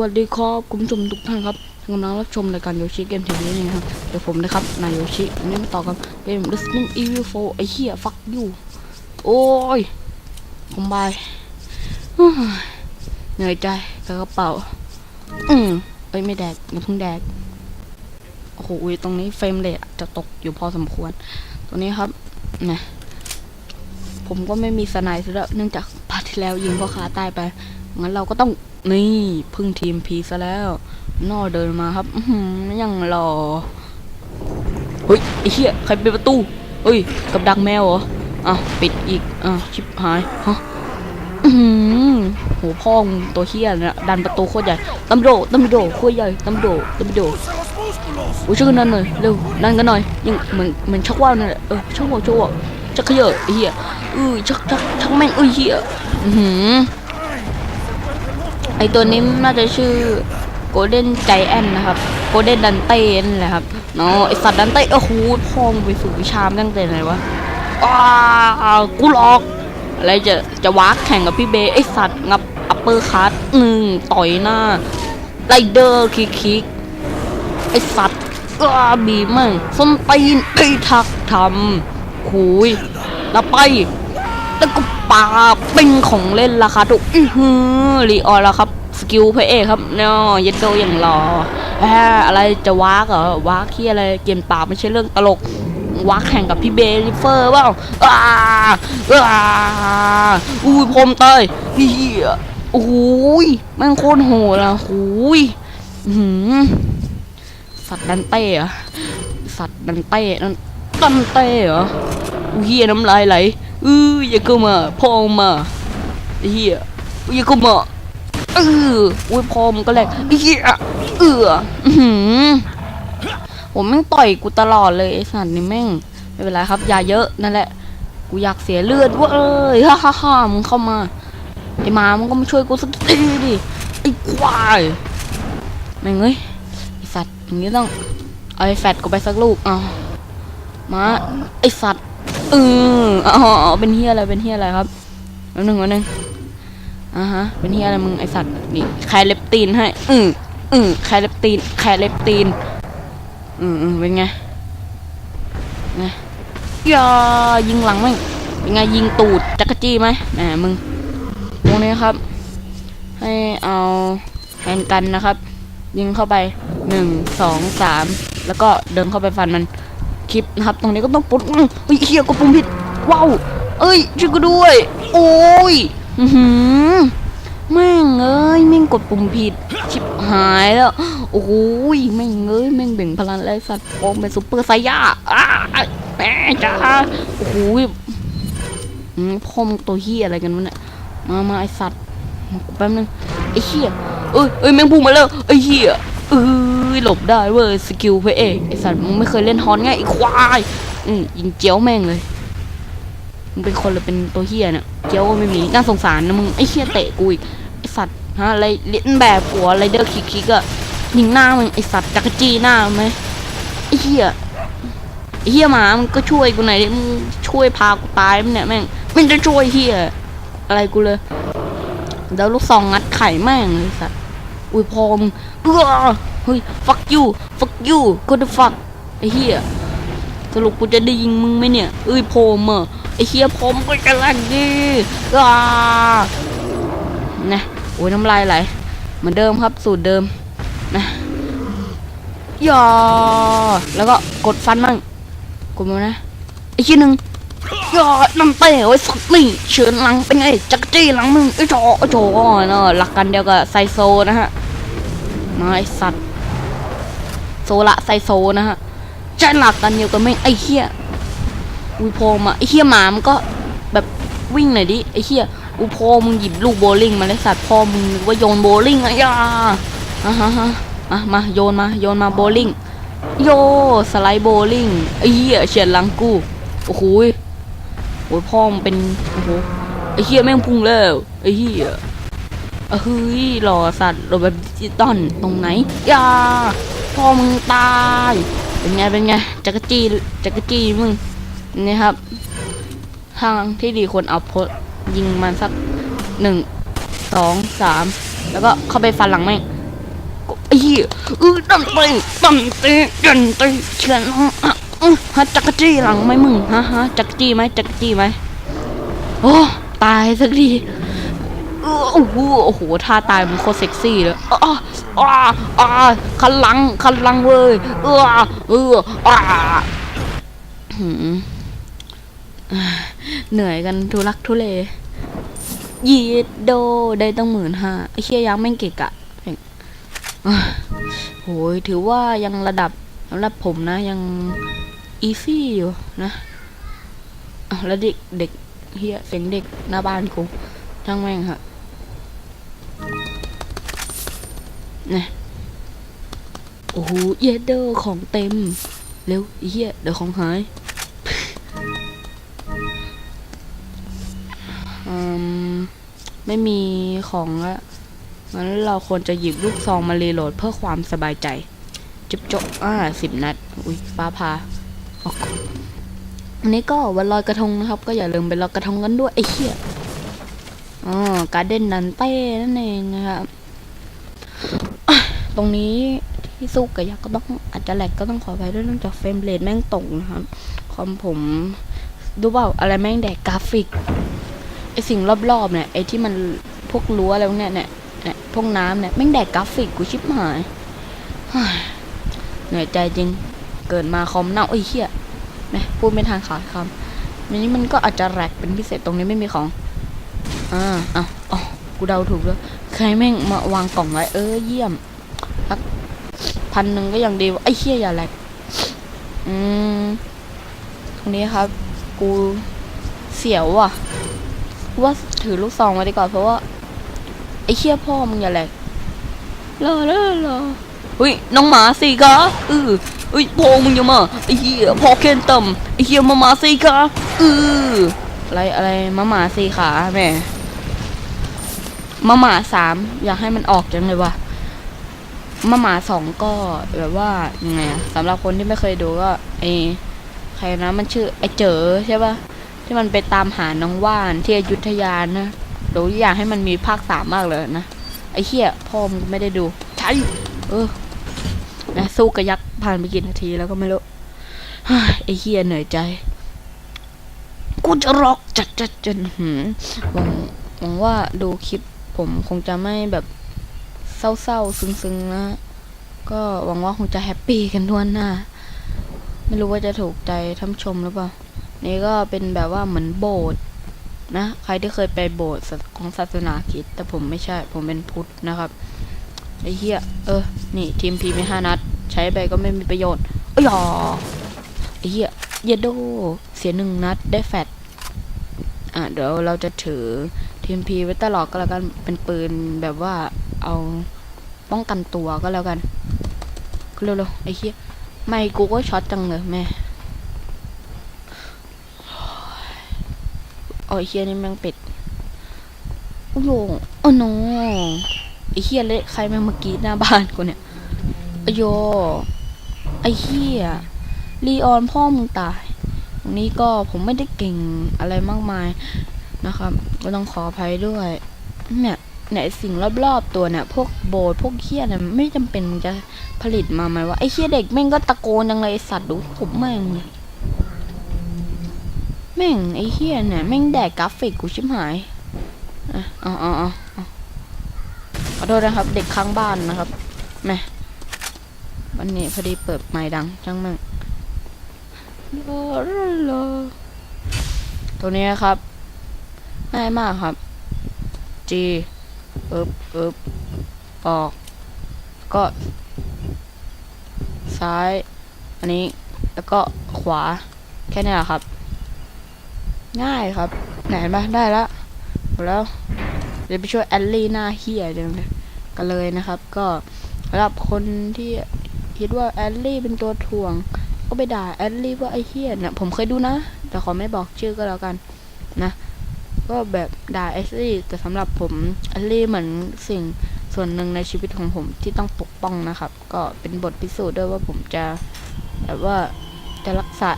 วัสดีครับคุณผู้ชมทุกท่านครับกำลังรับชมรายการโยชิเกมทีวีนี่นะครับเดี๋ยวผมนะครับนายโยชิวันนี้มาต่อกับเกม Resident Evil 4ไอ้เหี้ย fuck you โอ้ยผมบายเหนื่อยใจกระเป๋าอืมเอ้ยไม่แดกอย่าเพิ่งแดกโอ้โหตรงนี้เฟรมเรทจะตกอยู่พอสมควรตรงนี้ครับนะผมก็ไม่มีสไนด์ซะแล้วเนื่องจากพาร์ทที่แล้วยิงพ่อค้าตายไป งั้นเราก็ต้องนี่พึ่งทีมพีซะแล้วนอเดินมาครับอื้อหือยังรอเฮ้ยไอ้เหี้ยใครเปิดประตูเฮ้ยกับดักแมวเหรออ้าวปิดอีกอ้าวชิบหายฮะหือโหพ่องตัวเหี้ยนี่ยดันประตูโคตรใหญ่ตำรวจตำรวจโคตรใหญ่ตำรวจตำรวจโอ้ยช่วยกันนั่นหน่อยเร็วนั่นกันหน่อยยังเหมือนเหมือนชักว่าวนั่นแหละเออชักว่าวชักว่าวชักเขยอะไอ้เหี้ยเออชักชักชักแม่งเอ้ยเหี้ยอือหือ ไอตัวนี้น่าจะชื่อโกลเด้นไจแอนนะครับโกลเด้นดันเต้นแหละครับเนาะไอสัตว์ดันเต้โอ้โหพองไปสู่วิชามตั้งแต่ไหนวะอ้าวกูหลอกอะไรจะจะวากแข่งกับพี่เบย์ไอสัตว์งับอัปเปอร์คัตหนึ่งต่อยหน้าไรเดอร์คิกคิกไอสัตว์ก็บีมั่งส้นตีนไอทักทำหุยแล้วไป แล้วก็ปาเป็นของเล่นราคาถูกอื้อหือรีออนแล้วครับ สกิลพระเอกครับเนาะยันโดอย่างหล่อแอะไรจะวากเหรอวากที่อะไรเกมป่าไม่ใช่เรื่องตลกวากแข่งกับพี่เบลิเฟอร์เปล่าอ้าอ้าอุ้ยพรมเตยเฮียโอ้ยแม่งโคตรโหดอะโอ้ยหือสัตว์ดันเต้อะสัตว์ดันเต้นั่นดันเต้เหรออุ้ยเฮียน้ำลายไหล อืออย่าเข้ามาพ่อมาเหี้ยอย่าเข้ามาเอออุ้ยพอมนก็แหลกเหี้ยเอออื้อหือผมแม่งต่อยกูตลอดเลยไอ้สัตว์นี่แม่งไม่เป็นไรครับอย่าเยอะนั่นแหละกูอยากเสียเลือดเว้ยฮ่าฮ่าฮ่ามึงเข้ามาไอ้มามึงก็มาช่วยกูสักทีดิไอ้ควายแม่งเอ้ยไอ้สัตว์อย่างนี้ต้องเอาไอ้แฟดกูไปสักลูกเอามาไอ้สัตว์ อออ๋อเป็นเฮียอะไรเป็นเฮียอะไรครับแล้วหนึ่งวันหนึ่งอ่าฮะเป็นเฮียอะไรมึงไอสัตว์นี่แคร์เล็บตีนให้อืออือแคร์เล็บตีนแคร์เล็บตีนอืออือเป็นไงไงย่ายิงหลังมั้งเป็นไงยิงตูดจักรจี้ไหมแหมมึงตรงนี้ครับ ให้เอาแฮนกันนะครับ ยิงเข้าไปหนึ่งสองสามแล้วก็เดินเข้าไปฟันมัน คลิปนะครับ ตรงนี้ก็ต้องปุ๊บอื้อเฮ้ยเฮียกดปุ่มผิดว้าวเอ้ยช่วยกูด้วย โอ้ยอือหือแม่งเอ้ยแม่งกดปุ่มผิดชิบหายแล้วโอ้ยแม่งเอ้ยแม่งเบ่งพลังไรสัตว์โอ้เป็นซุปเปอร์ไซย่าอ้าแม่จ้าโอ้โหอืมพ่อมตัวเฮียอะไรกันวะเนี่ยมามาไอสัตว์มากูแป๊บนึงไอเฮียเอ้ยเอ้ยแม่งพุ่งมาแล้วไอเฮียเอ้ ยหลบได้เว้ยสกิลพระเอกไอสัตว์มึงไม่เคยเล่นฮอนไงไอควายอืมยิงเจียวแม่งเลยมึงเป็นคนหรือเป็นตัวเฮียเนี่ยเจียวก็ไม่มีน่าสงสารนะมึงไอเฮียเตะกูอีกไอสัตว์ฮะอะไรเล่นแบบหัวไรเดอร์คิกคิกอะยิงหน้ามึงไอสัตว์จักรจี้หน้าไหมไอเฮียไอเฮียหมามึงก็ช่วยกูหน่อยดิมึงช่วยพากูตายมั้ยเนี่ยแม่งไม่จะช่วยเฮียอะไรกูเลยเดี๋ยวลูกซองงัดไข่แม่งเลยสัตว์อุ้ยพอมงเออ เฮ้ย fuck you fuck you go the fuck ไอ้เหี้ยสรุปกูจะได้ยิงมึงไหมเนี่ย เอ้ยพอมอะไอ้เหี้ยพอมก็กำลังดีอ่านะโอ้ยน้ำลายไหลเหมือนเดิมครับสูตรเดิมนะย่าแล้วก็กดฟันมั่งกดมานะไอ้ชิ้นหนึ่งยอดน้ำเตะไว้สักนี่เชิญหลังเป็นไงจักจี้หลังมึงไอ้โจไอ้โจเนาะหลักกันเดียวกับไซโซนะฮะมาไอสัตว์ โซละไซโซนะฮะใช่หลักกันเดียวกับแม่งไอ้เหี้ยอุ้ยพมาไอ้เหี้ยหมามันก็แบบวิ่งหน่อยดิไอ้เหี้ยอุยพอมึงหยิบลูกโบลิ่งมาเลยสัตว์พ่อมึงนึกว่าโยนโบลิ่งอะย่าอะฮะฮะอะมาโยนมาโยนมาโบลิ่งโยสไลด์โบลิ่งไอ้เหี้ยเฉียดหลังกูโอ้โหโอ้ยพ่อมันเป็นโอ้โหไอ้เหี้ยแม่งพุ่งแล้วไอ้เหี้ยเอ้ยเฮ้ยหล่อสัตว์หล่อแบบดิจิตอลตรงไหนย่า พ่อมึงตาย เป็นไง เป็นไง จักรจี้ จักรจี้มึง นี่ครับ ทางที่ดีคนเอาพยิงมันสักหนึ่ง สอง สาม แล้วก็เข้าไปฟันหลังแม่งไอ้เหี้ยเออดันเตะดันเตะดันเตะเชื่อน้องอะฮะจักรจี้หลังไหมมึง ฮะฮะจักรจี้ไหมจักรจี้ไหมโอ้ ตายสักที โอ้โหโอ้โหท่าตายมันโคตรเซ็กซี่เลยอ้าอ้าอ้าคันหลังคันหลังเว้ยเออเอออ้าหืมอ่าเหนื่อยกันทุลักทุเลยีดโดได้ตั้งหมื่นห้าไอ้เชี่ยยังไม่งเกะกะแม่งอะโหยถือว่ายังระดับสำหรับผมนะยังอีซี่อยู่นะแล้วเด็กเด็กเฮียเสียงเด็กหน้าบ้านกูช่างแม่งฮะ นี่โอ้โหเยเดโดของเต็ม เร็วอ้เฮียเดี๋ยวของหายอืมไม่มีของละงั้นเราควรจะหยิบลูกซองมารีโหลดเพื่อความสบายใจจุบจบอ่าสิบนัด อุ้ยฟ้าพาออกอันนี้ก็วันลอยกระทงนะครับ ก็อย่าลืมไปลอยกระทงกันด้วยไอ้เหี้ยอ๋อการเด้นดันเต้นั่นเองนะครับอะ ตรงนี้ที่สู้กับยักษ์ก็ต้องอาจจะแหลกก็ต้องขอไปด้วยเนื่องจากเฟรมเรทแม่งตกนะครับคอมผมดูเปล่าอะไรแม่งแดกกราฟิกไอสิ่งรอบๆเนี่ยไอที่มันพวกรั้วอะไรพวกเนี้ยเนี่ยเนี่ยพวกน้ำเนี่ยแม่งแดกกราฟิกกูชิบหายเหนื่อยใจจริงเกิดมาคอมเน่าไอ้เหี้ยแม่พูดไม่ทันขาดคำนนี้มันก็อาจจะแรกเป็นพิเศษตรงนี้ไม่มีของอ่าอะอ๋อกูเดาถูกแล้วใครแม่งมาวางกล่องไว้เออเยี่ยม สักพันหนึ่งก็ยังดีวะไอ้เหี้ยอย่าแรกอืมตรงนี้ครับ กูเสียวอะ ว่าถือลูกซองมาดีกว่าเพราะว่า ไอ้เชี่ยพ่อมึงอย่าแหลกรอรอรอเฮ้ยน้องหมาสิกะเออเฮ้ยพ่อมึงอย่ามาไอ้เหี้ยพ่อเคนต่ำไอ้เหี้ยมาหมาสิกะเอออะไรอะไรมาหมาสีขาแม่มาหมาสามอยากให้มันออกจังเลยว่ะ มาหมาสองก็แบบว่ายังไงสำหรับคนที่ไม่เคยดูก็ไอ้ใครนะมันชื่อไอ้เจอใช่ปะที่มันไปตามหาน้องว่านที่อยุธยานะเดี๋ยวอยากให้มันมีภาคสามมากเลยนะไอ้เหี้ยพ่อมึงไม่ได้ดูใช่เออนะสู้กับยักษ์ผ่านไปกี่นาทีแล้วก็ไม่รู้เฮ้ยไอ้เหี้ยเหนื่อยใจกูจะร็อกจัดจัดจนหืมหวังหวังว่าดูคลิปผมคงจะไม่แบบ เศร้าๆซึ้งๆนะ ก็หวังว่าคงจะแฮปปี้กันทั่วหน้า ไม่รู้ว่าจะถูกใจท่านชมหรือเปล่า นี่ก็เป็นแบบว่าเหมือนโบสถ์นะ ใครที่เคยไปโบสถ์ของศาสนาคริดแต่ผมไม่ใช่ ผมเป็นพุทธนะครับไอ้เหี้ย เออ นี่ทีมพีมีห้านัด ใช้ไปก็ไม่มีประโยชน์เอ้ยหรอไอ้เหี้ยเยดโด เสียหนึ่งนัดได้แฟดอะเดี๋ยวเราจะถือทีมพีไว้ตลอดก็แล้วกันเป็นปืนแบบว่า เอาป้องกันตัวก็แล้วกันเร็วๆไอ้เหี้ยไม่กูก็ช็อตจังเลยแม่โอ้เฮียนี่แม่งปิดโอ้โหโอ้โนไอ้เฮียเละใครแม่งเมื่อกี้หน้าบ้านกูเนี่ยอโยไอ้เฮียลีออนพ่อมึงตายตรงนี้ก็ผมไม่ได้เก่งอะไรมากมายนะครับ ก็ต้องขออภัยด้วยเนี่ย ไอ้สิ่งรอบๆตัวเนี่ยพวกโบสพวกเฮียเนี่ยไม่จำเป็นจะผลิตมาไหมว่าไอ้เฮียเด็กแม่งก็ตะโกนจังไอ้สัตว์ดูผมแม่งแม่งไอ้เฮียเนี่ยแม่งแดกกราฟิกกูชิบหายอะอ๋ออาเอขอโทษนะครับ เด็กข้างบ้านนะครับแม่วันนี้พอดีเปิดไม้ดังจังแม่งลาลาลาตัวนี้นะครับง่ายมากครับ G เอิบเอิบออก ก็ ซ้าย อันนี้ แล้วก็ขวา แค่นี้แหละครับ ง่ายครับ ไหนมาได้แล้วหมดแล้ว เดี๋ยวไปช่วยแอลลี่หน้าเฮียเดี๋ยวนะกันเลยนะครับ ก็สำหรับคนที่คิดว่าแอลลี่เป็นตัวถ่วง ก็ไปด่าแอลลี่ว่าไอเฮียเนี่ยผมเคยดูนะ แต่ขอไม่บอกชื่อก็แล้วกันนะ ก็แบบด่าแอลลี่แต่สำหรับผมแอลลี่เหมือนสิ่งส่วนหนึ่งในชีวิตของผมที่ต้องปกป้องนะครับ ก็เป็นบทพิสูจน์ด้วยว่าผมจะแบบว่าจะรักษา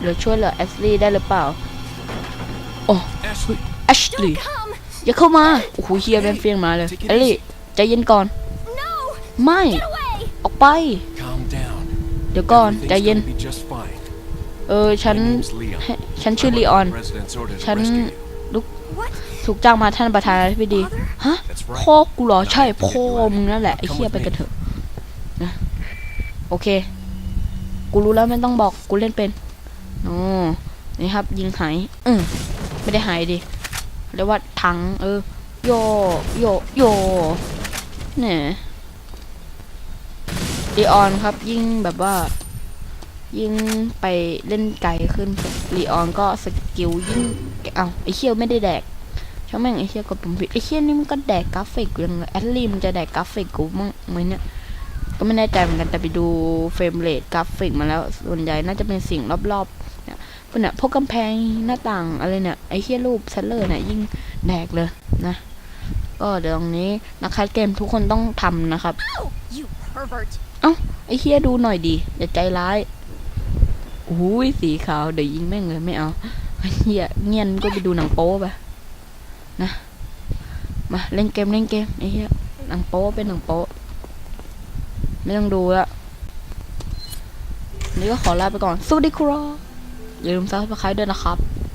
หรือช่วยเหลือแอลลี่ได้หรือเปล่า โอ้แอชลี Come! อย่าเข้ามา โอ้โหเฮียแม่งเฟียงมาเลยเอลลี่ใจเย็นก่อน No! ไม่ ออกไป Calm down. เดี๋ยวก่อน Everything's ใจเย็น gonna be just fine. เออ ฉัน My name's Leon. ฉันชื่อ I'm ลี under ออน the President's order to ฉัน ถูกจ้างมาท่านประธานาธิบดีฮะ That's พ่อ right. กูเหรอใช่พ่อมึงนั่นแหละไอ้เหี้ยไปกันเถอะนะโอเค กูรู้แล้วไม่ต้องบอกกูเล่นเป็นโอ้นี่ครับ ยิงหายอืมไม่ได้หายดิเรียกว่าถัง เออ โยโยโยเนี่ยลีออนครับ ยิ่งแบบว่า ยิ่งไปเล่นไกลขึ้นลีออนก็สกิลยิ่งเอ้าไอเชี่ยไม่ได้แดก ช่างแม่งไอ้เชี่ยกดปุ่มผิดไอ้เชี่ยนี่มันก็แดกกราฟิกยังไงแอดลี่มันจะแดกกราฟิกกูมั้งไหมเนี่ยก็ไม่แน่ใจเหมือนกันแต่ไปดูเฟรมเรทกราฟิกมาแล้วส่วนใหญ่น่าจะเป็นสิ่งรอบๆเนี่ยพวกเนี่ยพวกกำแพงหน้าต่างอะไรเนี่ยไอ้เชี่ยรูปเซลเลอร์เนี่ยยิ่งแดกเลยนะ ก็เดี๋ยวตรงนี้นักคัดเกมทุกคนต้องทำนะครับ You pervert. ไอ้เฮียดูหน่อยดิอย่าใจร้ายอุ้ยสีขาวเดี๋ยวยิงแม่งเลยไม่เอาไอ้เฮียเงียนก็ไปดูหนังโป๊ไป นะ มาเล่นเกมเล่นเกมไอ้เหี้ยหนังโป๊เป็นหนังโป๊ไม่ต้องดูละนี่ก็ขอลาไปก่อนสวัสดีครับอย่าลืมซับสไครต์ด้วยนะครับ